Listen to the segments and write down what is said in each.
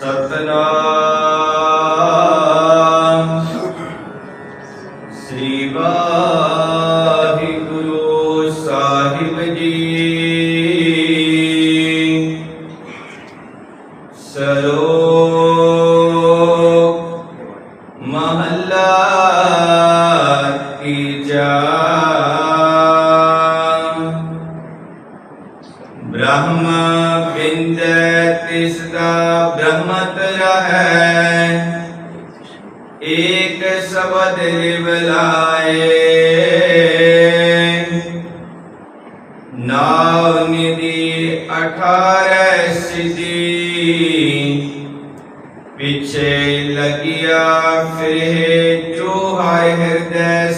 ਸਤਨਾਮ। ਸ੍ਰੀ ਵਾਹਿਗੁਰੂ ਸਾਹਿਬ ਜੀ। ਸਰੋਗ ਮਹੱਲਾ ਤੀਜਾ ਬ੍ਰਹਮ ਬਿੰਦ ਤਿਸ ਦਾ ਬ੍ਰਹਮਤ ਰਹੈ ਏਕ ਸ਼ਬਦ ਲਿਵਲਾਏ ਨਾਉ ਨਿਧੀ ਅਠਾਰੈ ਸਿਧੀ ਪਿਛੇ ਲਗਿਆ ਫਿਰੇ ਜੋ ਹਰਿ ਹਿਰਦੈ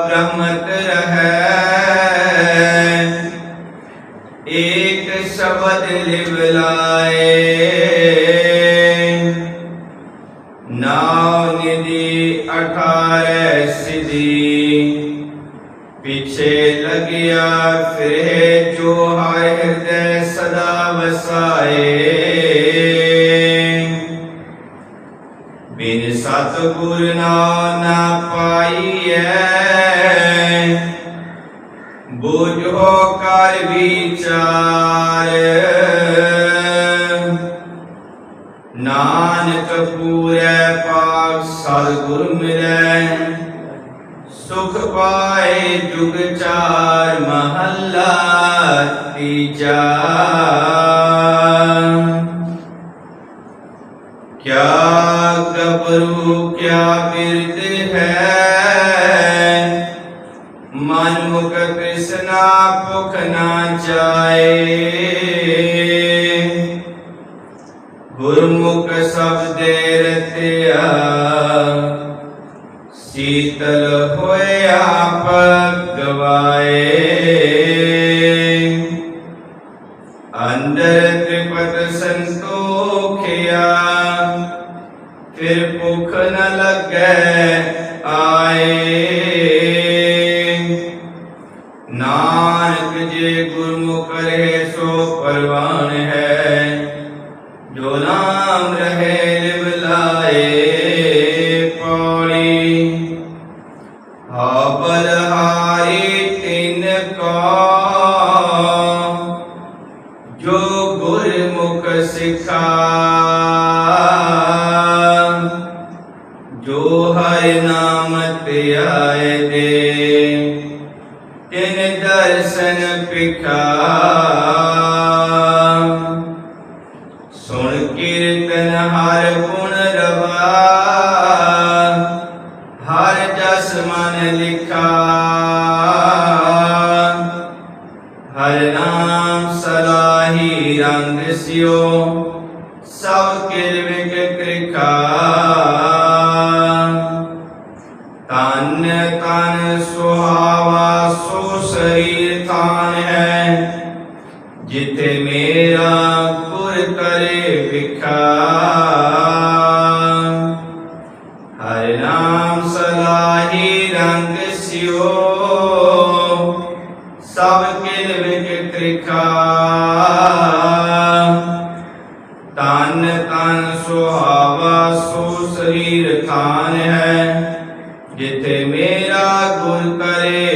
ਬ੍ਰਹਮਤ ਰਹੈ। ਏਕ ਸ਼ਬਦ ਲਿਵਲਾਏ ਨਾਉ ਨਿਧੀ ਅਠਾਰੈ ਸਿਧੀ। ਪਿਛੇ ਲਗਿਆ ਫਿਰੇ ਜੋ ਹਾਇ ਹਿਰਦੈ ਸਦਾ ਵਸਾਏ। ਸਤਿਗੁਰ ਨਾਮ ਨਾ ਪਾਈਐ ਬੁਝੋ ਕਰ ਵਿਚਾਰ। ਨਾਨਕ ਪੂਰੈ ਪਾਕ ਸਤਿਗੁਰ ਮਿਲੈ। ਸੁਖ ਪਾਏ ਜੁਗ ਚਾਰ ਮਹੱਲਾ ਤੀਜਾ। ਕਿਆ ਕਿਆ ਬਿਰਦ ਹੈ। ਮਨ ਮੁਖ ਕ੍ਰਿਸ਼ਨਾ ਭੁਖ ਨਾ ਜਾਏ। ਗੁਰਮੁਖ ਸਬਦੇ ਰਤਿਆ, ਸੀਤਲ ਹੋਏ ਆਪ ਗਵਾਏ। ਅੰਦਰ ਤ੍ਰਿਪਤ ਸੰਤੋਖਿਆ ਫਿਰ ਭੁਖ ਨ ਲੱਗੈ ਆਏ ਨਾਨਕ ਜੇ ਗੁਰਮੁਖ ਰਹੇ ਸੋ ਪਰਵਾਨ ਹੈ ਜੋ ਨਾਮ ਰਹੇ ਲਿਵ ਲਾਏ ਪੌੜੀ ਹਾ ਬਲਹਾਰੀ ਤਿਨ ਕੋ ਜੋ ਗੁਰਮੁਖ ਸਿਖਾ ਨਾਮ ਧਿਆਏ ਦੇ ਤਿਨ ਦਰਸ਼ਨ ਪਿਖਾ। ਸੁਣ ਕੀਰਤਨ ਹਰ ਗੁਣ ਰਵਾ। ਹਰ ਜਸ ਮਨ ਲਿਖਾ। ਹਰ ਨਾਮ ਸਲਾਹੀ ਰੰਗ ਸਿਓ। ਸਭ ਕਿਲ ਵਿਕ ਸੋ ਸਰੀਰ ਥਾਨ ਹੈ ਜਿਤੇ ਮੇਰਾ ਗੁਰ ਕਰੇ ਵਿਖਾ ਹਰਿ ਨਾਮ ਸਲਾਹੀ ਰੰਗ ਸਿਓ, ਸਭ ਕਿਲ ਵਿਕ ਕ੍ਰਿਖਾ ਤਨ ਤਨ ਸੁਹਾਵਾ ਸੋ ਸਰੀਰ ਖਾਨ ਹੈ ਜਿਤੇ ਮੇਰਾ ਗੁਰ ਕਰੇ